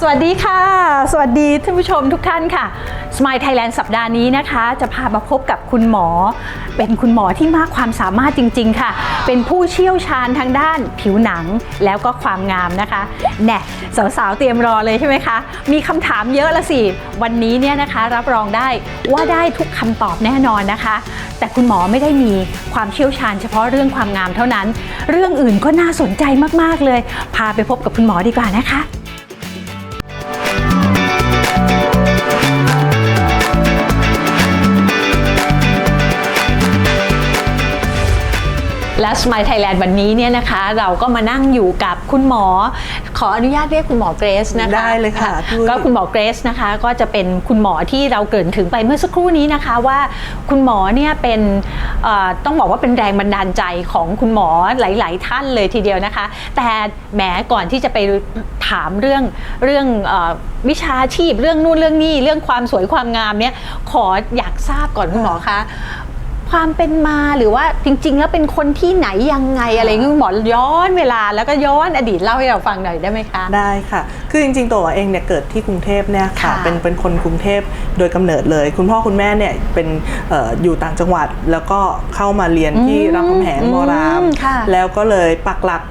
สวัสดีค่ะ สวัสดีท่านผู้ชมทุกท่านค่ะ Smile Thailand สัปดาห์นี้นะคะ จะพามาพบกับคุณหมอ เป็นคุณหมอที่มากความสามารถจริง ๆ ค่ะ เป็นผู้เชี่ยวชาญทางด้านผิวหนังแล้วก็ความงามนะคะแน่สาวๆเตรียมรอเลยใช่ไหมคะ มีคำถามเยอะละสิ วันนี้เนี่ยนะคะ รับรองได้ว่าได้ทุกคำตอบแน่นอนนะคะ แต่คุณหมอไม่ได้มีความเชี่ยวชาญเฉพาะเรื่องความงามเท่านั้น เรื่องอื่นก็น่าสนใจมากๆเลย พาไปพบกับคุณหมอดีกว่านะคะ และ Smile Thailand วันนี้เนี่ยนะคะ เราก็มานั่งอยู่กับคุณหมอ ขออนุญาตเรียกคุณหมอเกรซนะคะได้เลยค่ะพี่ก็คุณหมอเกรซนะคะ ก็จะเป็นคุณหมอที่เราเกรินถึงไปเมื่อสักครู่นี้นะคะว่าคุณหมอเนี่ยเป็นเอ่อต้องบอกว่าเป็นแรงบันดาลใจของคุณหมอหลาย ๆ ท่านเลยทีเดียวนะคะ แต่แหมก่อนที่จะไปถามเรื่องเรื่องเออวิชาชีพเรื่องนู่นเรื่องนี้เรื่องความสวยความงามเนี่ยขออยากทราบก่อนคุณหมอคะ ความเป็นมาหรือว่าจริง ๆ แล้วเป็นคนที่ไหนยังไงอะไรอย่างเงี้ยคุณหมอย้อนเวลาแล้วก็ย้อนอดีตเล่าให้เราฟังหน่อยได้ไหมคะ ได้ค่ะ คือจริงๆตัวเองเนี่ยเกิดที่กรุงเทพเนี่ยค่ะ ค่ะเป็นเป็นคนกรุงเทพโดยกำเนิดเลย คุณพ่อคุณแม่เนี่ยเป็นเอออยู่ต่างจังหวัดแล้วก็เข้ามาเรียนที่อืมรามคำแหงมรามอืมค่ะแล้วก็เลยปักหลัก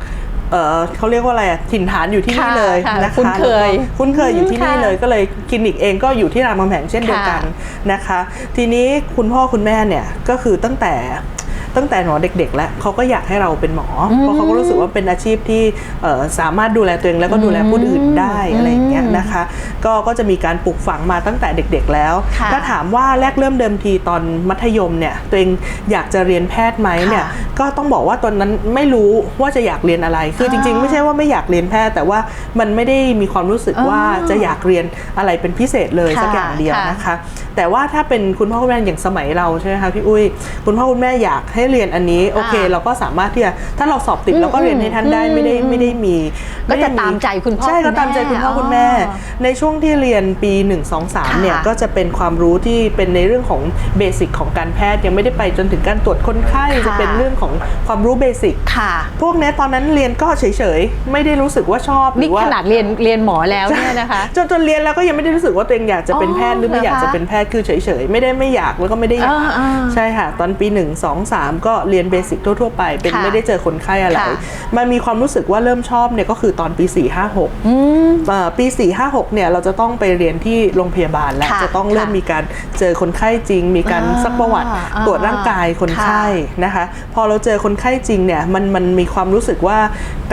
เออเขาเรียกว่าอะไรอะถิ่นฐานอยู่ที่นี่ค่ะเลยค่ะนะคะคุ้นเคยแล้วก็คุ้นเคยอยู่ที่นี่ค่ะ เลยก็เลยคลินิกเองก็อยู่ที่รามคำแหงเช่นเดียวกันค่ะนะคะ ทีนี้คุณพ่อคุณแม่เนี่ยก็คือตั้งแต่ ตั้งแต่หนอเด็ก ๆ แล้วเขาก็อยากให้เราเป็นหมออเพราะเขาก็รู้สึกว่าเป็นอาชีพที่เอ่อสามารถดูแลตัวเองแล้วก็ดูแลผู้อื่นได้อะไรอย่างเงี้ยนะคะ ก็ก็จะมีการปลูกฝังมาตั้งแต่เด็ก ๆ แล้วค่ะถ้าถามว่าแรกเริ่มเดิมทีตอนมัธยมเนี่ยตัวเองอยากจะเรียนแพทย์ไหมเนี่ยค่ะก็ต้องบอกว่าตอนนั้นไม่รู้ว่าจะอยากเรียนอะไร คือจริง ๆ ไม่ใช่ว่าไม่อยากเรียนแพทย์ แต่ว่ามันไม่ได้มีความรู้สึกว่าอ๋อจะอยากเรียนอะไรเป็นพิเศษเลยค่ะสักอย่างเดียวค่ะนะคะ แต่ว่าถ้าเป็นคุณพ่อคุณแม่อย่างสมัยเราใช่ไหมคะพี่อุ้ยคุณพ่อคุณแม่อยากให้เรียนอันนี้โอเคอ่าเราก็สามารถที่จะถ้าเราสอบติดอืมเราก็เรียนให้ท่านได้อืมไม่ได้ไม่ได้มี ก็จะไได้ตามใจคุณพ่อใช่คุก็ณแม่ตามใจคุณพ่อคุณแม่อ๋อในช่วงที่เรียนปี 1 2 3เนี่ยค่ะก็จะเป็นความรู้ที่เป็นในเรื่องของเบสิกของการแพทย์ยังไม่ได้ไปจนถึงการตรวจคนไข้ค่ะจะเป็นเรื่องของความรู้เบสิกค่ะ พวกเนี้ยตอนนั้นเรียนก็เฉยๆไม่ได้รู้สึกว่าชอบหรืนี่อว่าขนาดเรียนเรียนหมอแล้วเนี่ยนะคะจนจนเรียนแล้วก็ยังไม่ได้รู้สึกว่าตัวเองอยากจะเป็นแพทย์หรือไม่เหรออยากจะคะเป็นแพทย์คือเฉยๆไม่ได้ไม่อยากแล้วก็ไม่ได้อยากอ่าอ่าใช่ค่ะ ตอนปี 1 2 3ก็เรียนเบสิกทั่วๆไป เป็นค่ะไม่ได้เจอคนไข้อะไร ค่ะมันมีความรู้สึกว่าเริ่มชอบเนี่ยก็คือตอนปี 4 5 6อืมเอ่อปี 4 5 6เนี่ยเราจะต้องไปเรียนที่โรงพยาบาลแล้วค่ะจะต้องเริ่มค่ะมีการเจอคนไข้จริง มีการอ่าซักประวัติอ่าตรวจร่างกายคนไข้ นะคะ พอเราเจอคนไข้จริงเนี่ยมันมันมีความรู้สึกว่า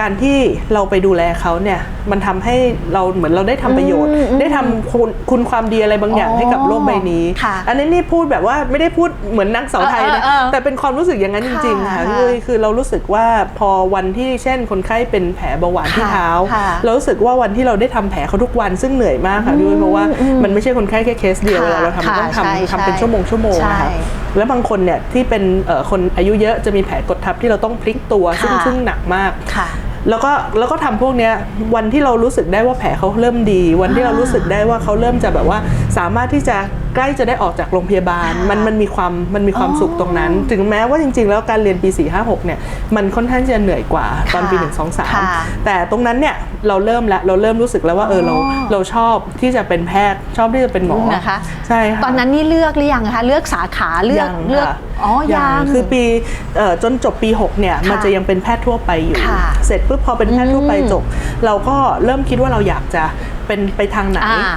การที่เราไปดูแลเขาเนี่ยมันทำให้เราเหมือนเราได้ทำประโยชน์ อืมอืมได้ทำคุณคุณความดีอะไรบางอย่างอ๋อให้กับโลกใบนี้ ค่ะอันนี้นี่พูดแบบว่าไม่ได้พูดเหมือนนางเสาวไทยนะเออเออเออ แต่เป็นความรู้สึกอย่างนั้นจริงๆค่ะค่ะพี่อุ้ยคือเรารู้สึกว่าพอวันที่เช่นคนไข้เป็นแผลเบาหวานที่ค่ะเท้าค่ะเรารู้สึกว่าวันที่เราได้ทำแผลเขาทุกวันซึ่งเหนื่อยมากค่ะพี่อุ้ยเพราะว่ามันไม่ใช่คนไข้แค่เคสเดียวค่ะเวลาเราทำค่ะต้องใช่ทำทำเป็นใช่ชั่วโมงชั่วโมงใช่นะคะแล้วบางคนเนี่ยที่เป็นเอ่อคนอายุเยอะจะมีแผลกดทับที่เราต้องพลิกตัวซึ่งค่ะซึ่งหนักมากค่ะแล้วก็แล้วก็ทำพวกเนี้ยวันที่เรารู้สึกได้ว่าแผลเขาเริ่มดี วันที่เรารู้สึกได้ว่าเขาเริ่มจะแบบว่าสามารถที่จะ ใกล้จะได้ออกจากโรงพยาบาลค่ะมันมันมีความมันมีความอ๋อสุขตรงนั้น ถึงแม้ว่าจริง ๆ แล้วการเรียนปี 4 5 6เนี่ยมันค่อนข้างจะเหนื่อยกว่าตอนปีค่ะ1 2ค่ะ3แต่ตรงนั้นเนี่ยเราเริ่มแล้วเราเริ่มรู้สึกแล้วว่าเออเราอ๋อเราชอบที่จะเป็นแพทย์ชอบที่จะเป็นหมอนะคะใช่ค่ะตอนนั้นนี่เลือกหรือยังคะเลือกสาขาเลือกยังเลือกค่ะอ๋อยังคือปีเอ่อจนจบปี 6 เนี่ยค่ะมันจะยังเป็นแพทย์ทั่วไปอยู่ค่ะเสร็จปุ๊บพอเป็นแพทย์ทั่วไปอืมจบ เราก็เริ่มคิดว่าเราอยากจะ เป็นไปทางไหนอ่า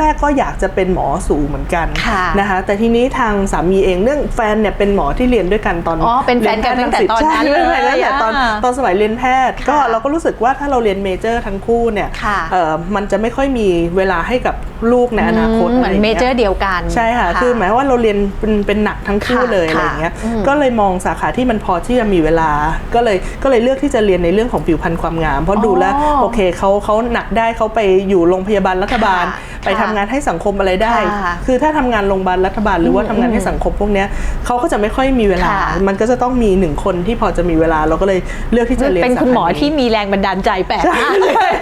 แรก ๆ ก็อยากจะเป็นหมอสูเหมือนกันค่ะนะคะ แต่ทีนี้ทางสามีเองเรื่องแฟนเนี่ยเป็นหมอที่เรียนด้วยกันตอนอ๋อเป็นแฟนกันรียตั้งแต่รัสิตอนนั้นใช่เป็นแฟนกันตั้งแต่ตอนเลยอ่าตอนสมัยเรียนแพทย์ ก็ค่ะเราก็รู้สึกว่าถ้าเราเรียนเมเจอร์ทั้งคู่เนี่ยค่ะเอ่อมันจะไม่ค่อยมีเวลาให้กับลูกในอนาคตเหมือนะไรย่างเมงี้ยเจอร์เดียวกันใช่ค่ะคือหมายว่าเราเรียนเป็นเป็นหนักทั้งคู่ค่ะเลยอะไรค่ะอย่างเงี้ยอืมก็เลยมองสาขาที่มันพอที่จะมีเวลา ก็เลยก็เลยเลือกที่จะเรียนในเรื่องของผิวพรรณความงาม เพราะดูแล้วอ๋อโอเคเขาเขาหนักได้เขาไปอยู่โรงพยาบาลรัฐบาลไปทำงานให้สังคมอะไรได้ค่ะคือถ้าทำงานโรงพยาบาลรัฐบาลหรือว่าอืมทำงานให้สังคมพวกเนี้ยเขาก็จะไม่ค่อยมีเวลาค่ะมันก็จะต้องมีหนึ่งคนที่พอจะมีเวลาเราก็เลยเลือกที่จะเรียนเป็นคุณหมอสาขานี้ที่มีแรงบันดาลใจแปลกใช่มากเลย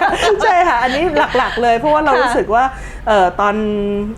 ใช่ค่ะ อันนี้หลักๆเลย เพราะว่าเราค่ะรู้สึกว่าเอ่อตอน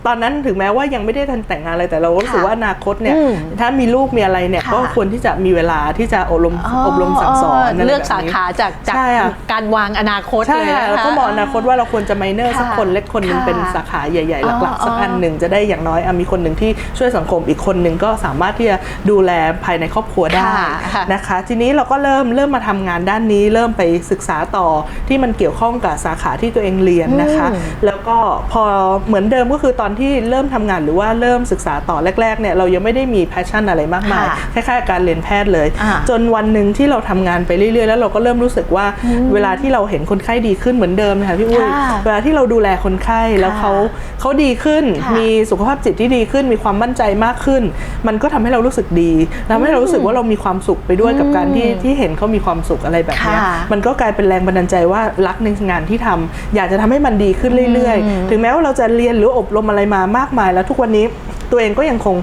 ตอนนั้นถึงแม้ว่ายังไม่ได้ทันแต่งงานอะไรแต่เราก็รู้สึกค่ะว่าอนาคตเนี่ยอืมถ้ามีลูกมีอะไรเนี่ยค่ะก็ควรที่จะมีเวลาที่จะอบรมอบรมสั่งสอนะไรเลือกแบบสานี้ขาจากจากใช่ค่ะการวางอนาคตใช่เลยค่ะนะคะแล้วก็มองอนาคตว่าเราควรจะไมเนอร์สักค่ะคนเล็กคนหนึงค่ะเป็นสาขาใหญ่ๆ หลักอ๋อๆสักอันหนึ่งจะได้อย่างน้อยอะมีคนหนึ่งที่ช่วยสังคมอีกคนหนึ่งก็สามารถที่จะดูแลภายในครอบครัวได้ค่ะค่ะนะคะ ทีนี้เราก็เริ่มเริ่มมาทำงานด้านนี้ เริ่มไปศึกษาต่อที่มันเกี่ยวข้องกับสาขาที่ตัวเองเรียนนะคะอืมแล้วก็พอเหมือนเดิมก็คือตอนที่เริ่มทำงานหรือว่าเริ่มศึกษาต่อแรกๆเนี่ยเรายังไม่ได้มีแพชชั่นอะไรมากมายค่ะคล้ายๆการเรียนแพทย์เลยอ่าจนวันหนึ่งที่เราทำงานไปเรื่อยๆ แล้วเราก็เริ่มรู้สึกว่าเวลาที่เราเห็นคนไข้ดีขึ้นเหมือนเดิมนะคะพี่อุ้ยค่ะเวลาที่เราดูแลคนไข้แล้วเขาเขาดีขึ้นค่ะมีสุขภาพจิตที่ดีขึ้น มีความมั่นใจมากขึ้น มันก็ทำให้เรารู้สึกดีทำให้เรารู้สึกว่าเรามีความสุขไปด้วยกับการที่ที่เห็นเขามีความสุขอะไรแบบเนี้ยค่ะมันก็กลายเป็นแรงบันดาลใจว่ารักในงานที่ทำอยากจะทำให้มันดีขึ้นเรื่อยๆ ถึงแม้ว่าเราจะเรียนหรืออบรมอะไรมามากมาย แล้วทุกวันนี้ตัวเองก็ยังคง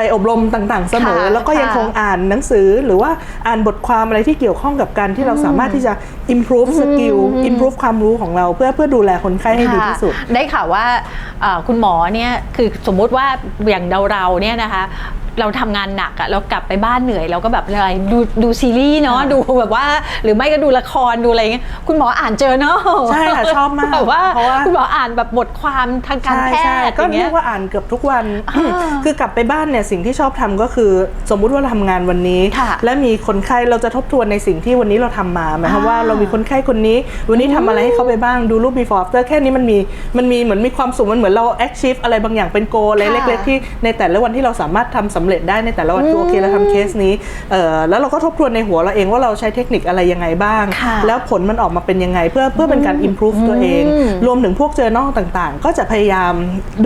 ไปอบรมต่างๆ เสมอ ค่ะแล้วก็ยังค่ะคงอ่านหนังสือหรือว่าอ่านบทความอะไรที่เกี่ยวข้องกับการที่เราสามารถที่จะ improve skill improve ความรู้ของเราเพื่อเพื่อดูแลคนไข้ให้ดีที่สุด ค่ะได้ข่าวว่าเอ่อคุณหมอเนี่ยคือสมมุติว่าอย่างเราเราๆเนี่ยนะคะเราทำงานหนักอะเรากลับไปบ้านเหนื่อยเราก็แบบอะไรดูดูซีรีส์เนาะดูแบบว่า หรือไม่ก็ดูละครดูอะไรเงี้ยคุณหมออ่านเจอเนาะใช่ค่ะชอบมากแบบว่าเพราะว่าคุณหมออ่านแบบบทความทางการใช่แพใช่ทย์ก็อย่างเรีเงี้ยยกว่าอ่านเกือบทุกวันอ่าคือกลับไปบ้านเนี่ยสิ่งที่ชอบทำก็คือ สมมุติว่าเราทำงานวันนี้ค่ะและมีคนไข้เราจะทบทวนในสิ่งที่วันนี้เราทำมาหมายความว่าอ่าเรามีคนไข้คนนี้ วันนี้ทำอะไรให้เขาไปบ้างดูรูป before after แค่นี้มันมีมันมีเหมือนมีความสุขมันเหมือนเรา achieve อะไรบางอย่างเป็นโกอะไรค่ะเล็ก ๆ ที่ในแต่ละวันที่เราสามารถทำสำเร็จได้ในแต่ละวันคือโอเคเราทำเคสนี้เออแล้วเราก็ทบทวนในหัวเราเองว่าเราใช้เทคนิคอะไรยังไงบ้างค่ะแล้วผลมันออกมาเป็นยังไงเพื่อเพื่อเป็นการ improve ตัวเองอืมรวมถึงพวกเจอ journal ต่างๆ ก็จะพยายาม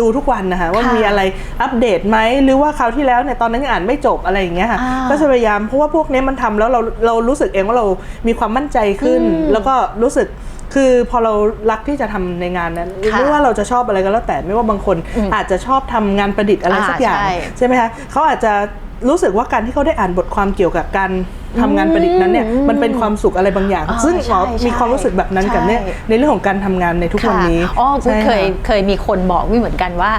ดูทุกวันนะคะว่าค่ะมีอะไรอัปเดตไหมหรือว่าคราวที่แล้วเนี่ยตอนนั้นยังอ่านไม่จบอะไรอย่างเงี้ยค่ะอ่าก็จะพยายามเพราะว่าพวกนี้มันทำแล้วเราเรารู้สึกเองว่าเรามีความมั่นใจขึ้น แล้วก็รู้สึก คือพอเรารักที่จะทำในงานนั้นค่ะไม่ว่าเราจะชอบอะไรก็แล้วแต่ไม่ว่าบางคนอาจจะชอบทำงานประดิษฐ์อะไรอ่าสักอย่างใช่ใช่ไหมคะเขาอาจจะรู้สึกว่าการที่เขาได้อ่านบทความเกี่ยวกับการ ทำงานประดิษฐ์นั้นเนี่ยมันเป็นความสุขอะไรบางอย่างอ๋อซึ่งหมอใช่มีความรู้สึกแบบนั้นกับเนี่ยใช่ในเรื่องของการทำงานในทุกวันนี้ค่ะอ๋อใช่เคยค่ะเคยมีคนบอกวิเหมือนกันว่า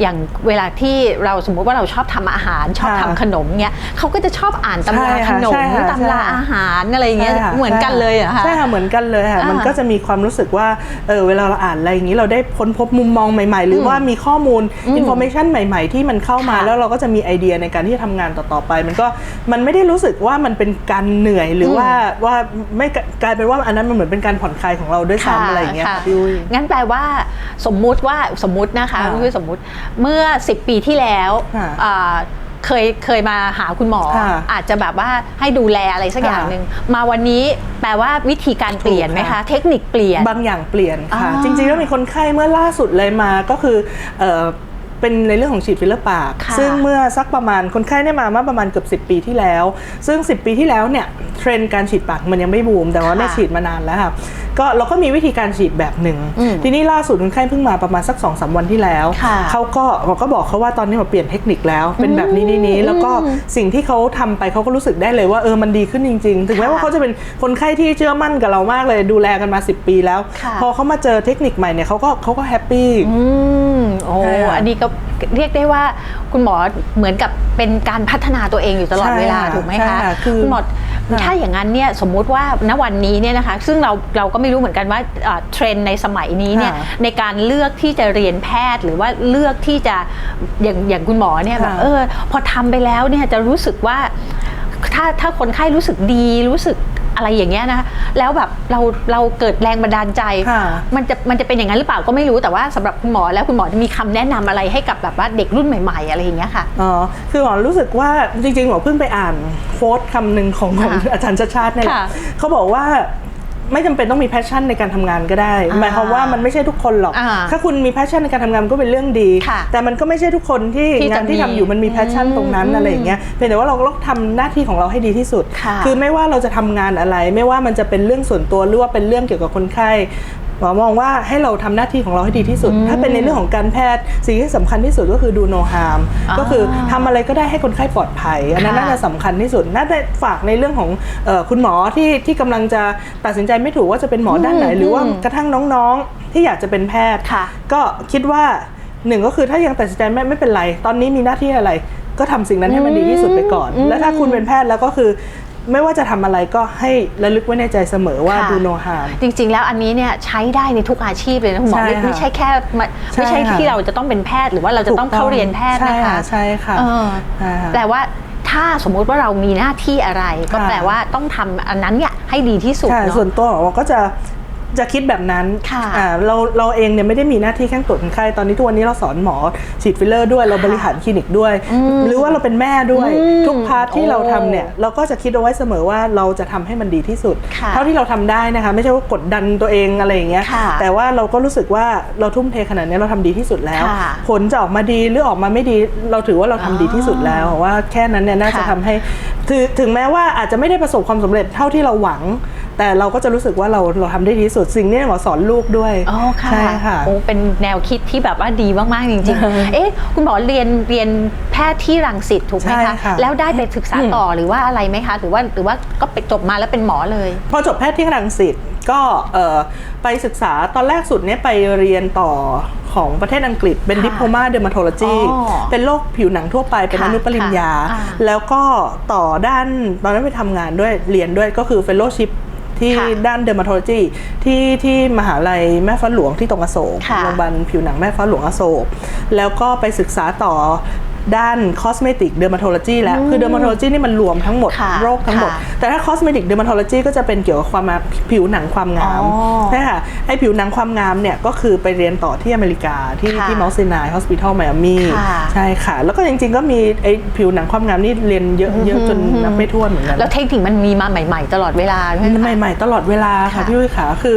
อย่างเวลาที่เราสมมุติว่าเราชอบทำอาหารชอบค่ะทำขนมเงี้ยเขาก็จะชอบอ่านตำราใช่ขค่ะนมใช่ค่ะตำราใช่อาหารอะไรเงี้ยใช่ค่ะเหมือนกันเลยเหรอะคะใช่ค่ะเหมือนกันเลยค่ะอ่ามัมันก็จะมีความรู้สึกว่าเออเวลาเราอ่านอะไรอย่างนี้เราได้ค้นพบมุมมองใหม่ ๆ หรือว่ามีข้อมูลอินโฟเมชันใหม่ ๆ ที่มันเข้ามาค่ะแล้วเราก็จะมีไอเดียในการที่จะทำงานต่อๆไป มันก็มันไม่ได้รู้สึกว่ามันเป็นการเหนื่อยหรือว่าว่าไม่กลายเป็นว่าอันนั้นมันเหมือนเป็นการผ่อนคลายของเราด้วยซ้ำอะไรอย่างเงี้ยค่ะค่ะพี่อุ้ยงั้นแปลว่าสมมุติว่าสมมุตินะคะค่ะคือสมมุติเมื่อ 10 ปีที่แล้วค่ะอ่าเคยเคยมาหาคุณหมอค่ะอาจจะแบบว่าให้ดูแลอะไรสักอย่างค่ะหนึ่งมาวันนี้แปลว่าวิธีการเปลี่ยนไหมถูกคะค่ะเทคนิคเปลี่ยนบางอย่างเปลี่ยนค่ะอ่าจริงๆแล้วมีคนไข้เมื่อล่าสุดเลยมาก็คือ เอ่อเป็นในเรื่องของฉีดฟิลเลอร์ปาก ค่ะซึ่งเมื่อสักประมาณคนไข้เนี่ยมาเมื่อประมาณเกือบ10 ปีที่แล้ว ซึ่ง 10 ปีที่แล้วเนี่ยเทรนด์การฉีดปากมันยังไม่บูม แต่ว่าเนี่ยค่ะฉีดมานานแล้วค่ะ ก็เราก็มีวิธีการฉีดแบบหนึ่งอืมทีนี้ล่าสุดคนไข้เพิ่งมาประมาณสัก2อสวันที่แล้วค่ะเขาก็เราก็บอกเขาว่าตอนนี้เราเปลี่ยนเทคนิคแล้ว เป็นแบบนี้นี้นี้แล้วก็สิ่งที่เขาทำไปเขาก็รู้สึกได้เลยว่าเออมันดีขึ้นจริง ๆ ถึงแม้ว่าเขาจะเป็นคนไข้ที่เชื่อมั่นกับเรามากเลยดูแลกันมา 10 ปีแล้วค่ะพอเขามาเจอเทคนิคใหม่เนี่ยเขาก็เขาก็แฮปปี้อืมโอ้ใช่ค่ะอันนี้ก็เรียกได้ว่าคุณหมอเหมือนกับเป็นการพัฒนาตัวเองอยู่ตลอดใช่เวลาค่ะถูกไหมใช่คะค่ะคือณหมอค่ะ ถ้าอย่างนั้นเนี่ยสมมุติว่าณวันนี้เนี่ยนะคะซึ่งเราเราก็ไม่รู้เหมือนกันว่าอ่าเทรนด์ในสมัยนี้เนี่ยค่ะในการเลือกที่จะเรียนแพทย์หรือว่าเลือกที่จะอย่างอย่างคุณหมอเนี่ยแบบค่ะเออพอทำไปแล้วเนี่ยจะรู้สึกว่าถ้าถ้าคนไข้รู้สึกดีรู้สึก อะไรอย่างเงี้ยนะแล้วแบบเราเราเกิดแรงบันดาลใจ ค่ะมันจะมันจะเป็นอย่างนั้นหรือเปล่าก็ไม่รู้แต่ว่าสำหรับคุณหมอแล้วคุณหมอจะมีคำแนะนำอะไรให้กับแบบว่าเด็กรุ่นใหม่ ๆ อะไรอย่างเงี้ยค่ะ อ๋อคือหมอรู้สึกว่าจริงๆหมอเพิ่งไปอ่านโค้ดคำหนึ่งของของค่ะอาจารย์ชาติชาติเนี่ยแหละค่ะเขาบอกว่า ไม่จำเป็นต้องมีแพชชั่นในการทำงานก็ได้ อ่าหมายความว่ามันไม่ใช่ทุกคนหรอก อ่าถ้าคุณมีแพชชั่นในการทำงานมันก็เป็นเรื่องดี ค่ะแต่มันก็ไม่ใช่ทุกคนที่ที่จะงานที่ทำอยู่มันมีแพชชั่นตรงนั้นอืมอะไรอย่างเงี้ยเพียงแต่ว่าเราต้องทำหน้าที่ของเราให้ดีที่สุดค่ะอไม่ว่าเราจะทำงานอะไร ไม่ว่ามันจะเป็นเรื่องส่วนตัวหรือว่าเป็นเรื่องเกี่ยวกับคนไข้ หมอมองว่าให้เราทำหน้าที่ของเราให้ดีที่สุด ถ้าเป็นในเรื่องของการแพทย์สิ่งที่สำคัญที่สุดก็คือดูโนฮามอ่าก็คือทำอะไรก็ได้ให้คนไข้ปลอดภัยอันนั้นค่ะน่าจะสำคัญที่สุดน่าจะฝากในเรื่องของเออคุณหมอที่ที่กำลังจะตัดสินใจไม่ถูกว่าจะเป็นหมอด้านไหนอืมหรือว่าอืมกระทั่งน้องๆ ที่อยากจะเป็นแพทย์ค่ะก็คิดว่าหนึ่งก็คือถ้ายังตัดสินใจไม่ไม่เป็นไร ตอนนี้มีหน้าที่อะไร ก็ทำสิ่งนั้นให้มันดีที่สุดไปก่อนอืมแล้วถ้าคุณเป็นแพทย์แล้วก็คือ ไม่ว่าจะทำอะไรก็ให้ระลึกไว้ในใจเสมอว่าค่ะ ดูโนฮามจริง ๆ แล้วอันนี้เนี่ยใช้ได้ในทุกอาชีพเลยนะคุณหมอใช่ไม่ค่ะไม่ใช่แค่มาใช่ไม่ใช่ค่ะ ที่เราจะต้องเป็นแพทย์หรือว่าเราจะต้องเข้าเรียนแพทย์ใช่นะคะใช่ค่ะเออใช่ค่ะ แต่ว่าถ้าสมมุติว่าเรามีหน้าที่อะไร ก็ค่ะ แปลว่าต้องทำอันนั้นเนี่ยให้ดีที่สุดใช่เนาะ ส่วนตัวของเราก็จะ จะคิดแบบนั้นค่ะอ่าเราเราเองเนี่ยไม่ได้มีหน้าที่แค่ตรวจคนไข้ตอนนี้ทุกวันนี้เราสอนหมอฉีดฟิลเลอร์ด้วยเราบริหารคลินิกด้วย หรือว่าเราเป็นแม่ด้วยอืมทุกพาร์ทที่โอ้เราทำเนี่ยเราก็จะคิดเอาไว้เสมอว่าเราจะทำให้มันดีที่สุดค่ะเท่าที่เราทำได้นะคะไม่ใช่ว่ากดดันตัวเองอะไรอย่างเงี้ยค่ะแต่ว่าเราก็รู้สึกว่าเราทุ่มเทขนาดนี้เราทำดีที่สุดแล้วค่ะผลจะออกมาดีหรือออกมาไม่ดี เราถือว่าเราทำดีที่สุดแล้วว่าแค่นั้นเนี่ยน่าจะค่ะทำให้ถึงถึงแม้ว่าอาจจะไม่ได้ประสบความสำเร็จเท่าที่เราหวัง แต่เราก็จะรู้สึกว่าเราเราทำได้ดีที่สุดสิ่งนี้หมอสอนลูกด้วยอ๋อค่ะใช่ค่ะ โอ้เป็นแนวคิดที่แบบว่าดีมากๆจริงๆ เอ๊ะคุณหมอเรียนเรียนแพทย์ที่รังสิตถูกไหมใช่คะค่ะ แล้วได้ไปศึกษาต่อหรือว่าอะไรไหมคะหรือว่าหรือว่าก็ไปจบมาแล้วเป็นหมอเลย พอจบแพทย์ที่รังสิตก็เอ่อไปศึกษาตอนแรกสุดเนี่ยไปเรียนต่อของประเทศอังกฤษ เป็นค่ะดิโพมาเดอร์มาโทโลจีอ๋อเป็นโรคผิวหนังทั่วไปเป็นค่ะอนุปริญญา ค่ะแล้วก็ต่อด้านตอนนั้นไปทำงานด้วยเรียนด้วยก็คือเฟลโลชิพ ที่ค่ะด้านเดอร์มาโทโลจีที่ที่มหาลัยแม่ฟ้าหลวงที่ตรงอโศกค่ะโรงพยาบาลผิวหนังแม่ฟ้าหลวงอโศกแล้วก็ไปศึกษาต่อ ด้านคอสเมติกเดอร์มาโทโลจีแล้ว คือเดอร์มาโทโลจีนี่มันรวมทั้งหมดค่ะโรคทั้งหมดค่ะแต่ถ้า cosmetic dermatology ก็จะเป็นเกี่ยวกับความผิวหนังความงามอ๋อใช่ค่ะไอผิวหนังความงามเนี่ยก็คือไปเรียนต่อที่อเมริกาที่ค่ะที่มอสซินายฮอสพิทอลไมอามีค่ะใช่ค่ะ แล้วก็จริงๆก็มีไอผิวหนังความงามนี่เรียนเยอะเยอะจนนับไม่ถ้วนเหมือนกันแล้วเทคนิคมันมีมาใหม่ ๆ ตลอดเวลาใช่ไหมคะใหม่ ๆ ตลอดเวลาค่ะค่ะพี่วิขาคือ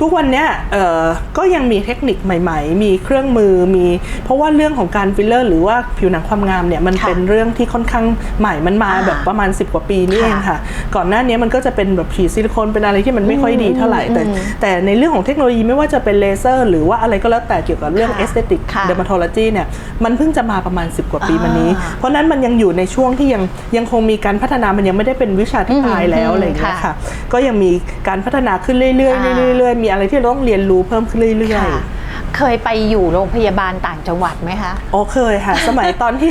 ทุกวันเนี้ยเอ่อก็ยังมีเทคนิคใหม่ ๆ มีเครื่องมือมี เพราะว่าเรื่องของการฟิลเลอร์ หรือว่าผิวหนังความงามเนี่ยมันค่ะเป็นเรื่องที่ค่อนข้างใหม่มันมาอ่าแบบประมาณ 10 กว่าปีนี่ค่ะเองค่ะ ก่อนหน้านี้มันก็จะเป็นแบบฉีดซิลิโคนเป็นอะไรที่มันไม่ค่อยดีเท่าไหร่แต่อืมแต่ในเรื่องของเทคโนโลยีไม่ว่าจะเป็นเลเซอร์ หรือว่าอะไรก็แล้วแต่เกี่ยวกับเรื่องค่ะเอสเตติกค่ะเดอร์มาโทโลจีเนี่ยมันเพิ่งจะมาประมาณ 10 กว่าปีมานี้อ่าเพราะฉะนั้นมันยังอยู่ในช่วงที่ยังยังคงมีการพัฒนามันยังไม่ได้เป็นวิชาที่ตายแล้วอะไรอย่างเงี้ยค่ะค่ะก็ยังมีการพัฒนาขึ้นเรื่อยๆเรื่อ่าอยๆเรื่อยๆมีอะไรที่เราต้องเรียนรู้เพิ่มขึ้นเรื่อยค่ะเคยไปอยู่โรงพยาบาลต่างจังหวัดไหมคะๆโอเคยค่ะ สมัยตอนที่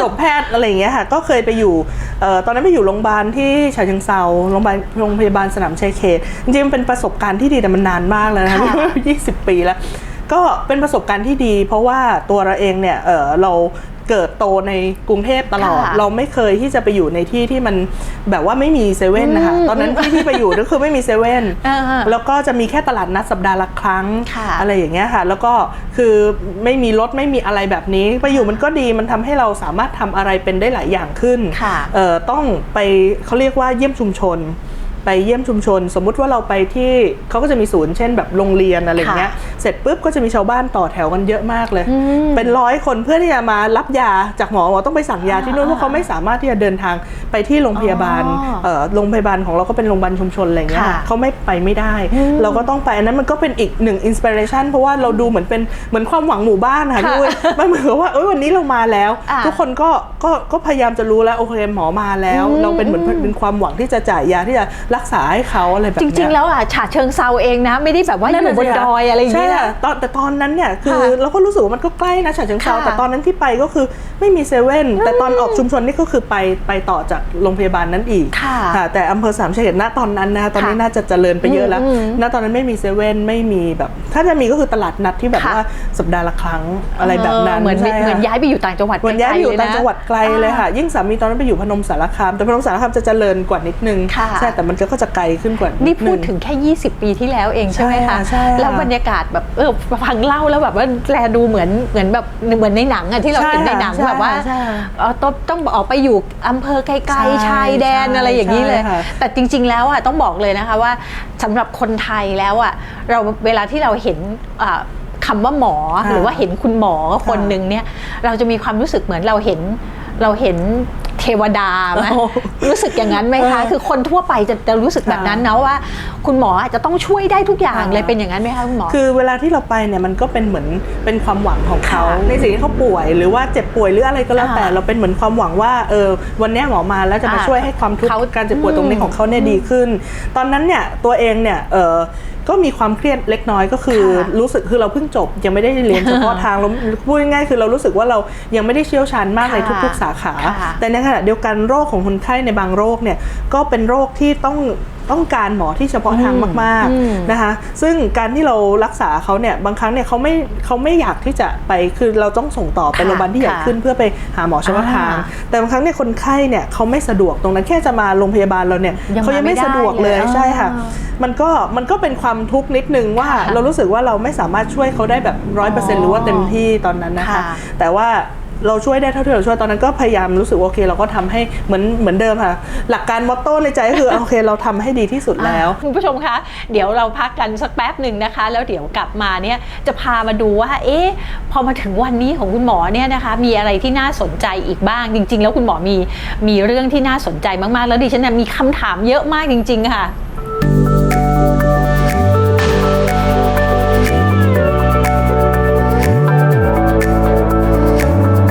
จบแพทย์อะไรอย่างเงี้ยค่ะ ก็เคยไปอยู่เอ่อตอนนั้นไปอยู่โรงพยาบาลที่ฉะเชิงเซาโรงพยาบาลโรงพยาบาลสนามชัยเขตจริงๆมันเป็นประสบการณ์ที่ดีแต่มันนานมากแล้วนะคะค่ะยี่สิบปีแล้วก็เป็นประสบการณ์ที่ดี เพราะว่าตัวเราเองเนี่ยเออเรา เกิดโตในกรุงเทพตลอด ค่ะเราไม่เคยที่จะไปอยู่ในที่ที่มันแบบว่าไม่มีเซเว่นนะคะ อืมตอนนั้นที่ที่ไปอยู่ก็คือไม่มีเซเว่นอ่าแล้วก็จะมีแค่ตลาดนัดสัปดาห์ละครั้งค่ะอะไรอย่างเงี้ยค่ะ แล้วก็คือไม่มีรถไม่มีอะไรแบบนี้ ไปอยู่มันก็ดีมันทำให้เราสามารถทำอะไรเป็นได้หลายอย่างขึ้นค่ะ เอ่อต้องไปเขาเรียกว่าเยี่ยมชุมชน ไปเยี่ยมชุมชน สมมุติว่าเราไปที่เขาก็จะมีศูนย์เช่นแบบโรงเรียนอะไรอย่างเงี้ยเสร็จปุ๊บก็จะมีชาวบ้านต่อแถวกันเยอะมากเลยอืมเป็นร้อยคนเพื่อที่จะมารับยาจากหมอหมอต้องไปสั่งยาที่นู่นเพราะเขาไม่สามารถที่จะเดินทางไปที่โรงพยาบาลอ๋อเอ่อโรงพยาบาลของเราก็เป็นโรงพยาบาลชุมชนอะไรอย่างเงี้ยค่ะเขาไม่ไปไม่ได้ เราก็ต้องไปอันนั้นมันก็เป็นอีกหนึ่งอินสปิเรชันเพราะว่าเราดูเหมือนเป็นเหมือนความหวังหมู่บ้านค่ะค่ะพี่อุ้ยมันเหมือนกับว่าเอ้ยวันนี้เรามาแล้วอะทุกคนก็ก็ก็พยายามจะรู้แล้วโอเคหมอมาแล้วอืมเราเป็นเหมือนเป็นความหวังที่จะจ่ายยาที่จะรักษาให้เขาอะไรแบบจเนี้ยริง ๆ แล้วอะฉะเชิงเซาเองนะ ไม่ได้แบบว่าอยู่บนดอยอะไรอย่างใช่เงี้ยค่ะตอนแต่ตอนนั้นเนี่ยคือค่ะเราก็รู้สึกว่ามันก็ใกล้นะฉะเชิงเซาค่ะแต่ตอนนั้นที่ไปก็คือไม่มีเซเว่นแต่ตอนออกชุมชนนี่ก็คือไปไปต่อจากโรงพยาบาลนั้นอีกค่ะแต่อำเภอสามชัยเขตณตอนนั้นนะคะตอนนี้ค่ะน่าจะเจริญไปเยอะแล้วอืมณตอนนั้นไม่มีเซเว่นไม่มีแบบ ถ้าจะมีก็คือตลาดนัดที่แบบค่ะ ว่าสัปดาห์ละครั้งอะไรแบบนั้นเเหมือนใช่ค่ะเหมือนย้ายไปอยู่ต่างจังหวัดเหมือนย้ายไปอยู่ไกลๆต่างจังหวัดไกลเลยค่ะ ยิ่งสามีตอนนั้นไปอยู่พนมสารคาม แต่พนมสารคามจะเจริญกว่านิดนึงค่ะใช่แต่มันก็จะไกลขึ้นกว่านี่ดพูดงถึงแค่ 20 ปีที่แล้วเองใช่ไหมใช่คะค่ะใช่ค่ะแล้วบรรยากาศแบบเออฟังเล่าแล้วแบบว่าแลดูเหมือนเหมือนแบบเหมือนในหนังอะที่เราใช่เห็นในค่ะหนังใช่แบบว่าใช่เอ่อต้องต้องออกไปอยู่อำเภอไกลใช่ๆชายแดนใช่อะไรอย่างนี้เลยใช่ค่ะแต่จริง ๆ แล้วอะต้องบอกเลยนะคะว่าสำหรับคนไทยแล้วอะเราเวลาที่เราเห็นอ่าคำว่าหมอค่ะหรือว่าเห็นคุณหมอคนค่ะหนึ่งเนี่ยเราจะมีความรู้สึกเหมือนเราเห็นเราเห็นเทวดาไหมโอ้รู้สึกอย่างนั้นไหมคะเออคือคนทั่วไปจะจะรู้สึกแบบนั้นนะว่า คุณหมออาจจะต้องช่วยได้ทุกอย่างค่ะเลยเป็นอย่างนั้นไหมคะคุณหมอ คือเวลาที่เราไปเนี่ยมันก็เป็นเหมือนเป็นความหวังของเขาค่ะในสิ่งที่เขาป่วยหรือว่าเจ็บป่วยหรืออะไรก็แล้วแต่อ่าเราเป็นเหมือนความหวังว่าเออวันเนี้ยหมอมาแล้วจะมาอ่าช่วยให้ความทุกข์เขาการเจ็บป่วยตรงนี้ของเขาเนี่ยดีขึ้น ตอนนั้นเนี่ยตัวเองเนี่ยเออ ก็มีความเครียดเล็กน้อยก็คือค่ะรู้สึกคือเราเพิ่งจบยังไม่ได้เรียนเฉพาะทางเราพูดง่ายๆคือเรารู้สึกว่าเรายังไม่ได้เชี่ยวชาญมากค่ะในทุก ๆ สาขาค่ะแต่ในขณะเดียวกันโรคของคนไข้ในบางโรคเนี่ยก็เป็นโรคที่ต้อง ต้องการหมอที่เฉพาะทางมากอืมๆนะคะ ซึ่งการที่เรารักษาเขาเนี่ยบางครั้งเนี่ยเขาไม่เขาไม่อยากที่จะไปคือเราต้องส่งต่อไปค่ะโรงพยาบาลที่ใหญ่ค่ะขึ้นเพื่อไปหาหมอเฉพาะทางอ่าแต่บางครั้งเนี่ยคนไข้เนี่ยเขาไม่สะดวกตรงนั้นแค่จะมาโรงพยาบาลเราเนี่ยยังเขายังไม่มาไม่ได้สะดวกเลยเลยใช่ค่ะอ่ามันก็มันก็เป็นความทุกข์นิดนึงว่าค่ะเรารู้สึกว่าเราไม่สามารถช่วยเขาได้แบบร้อยเปอร์เซ็นต์หรือว่าเต็มที่ตอนนั้นนะคะค่ะแต่ว่า เราช่วยได้เท่าที่เราช่วยตอนนั้นก็พยายามรู้สึกโอเค เราก็ทำให้เหมือนเหมือนเดิมค่ะ หลักการมอตโต้ในใจก็คือโอเค เราทำให้ดีที่สุดแล้ว คุณผู้ชมคะ เดี๋ยวเราพักกันสักแป๊บหนึ่งนะคะ แล้วเดี๋ยวกลับมาเนี่ยจะพามาดูว่าเอ๊ะพอมาถึงวันนี้ของคุณหมอเนี่ยนะคะ มีอะไรที่น่าสนใจอีกบ้าง จริง ๆ แล้วคุณหมอมีมีเรื่องที่น่าสนใจมากๆ แล้วดิฉันเนยมีคำถามเยอะมากจริง ๆ ค่ะ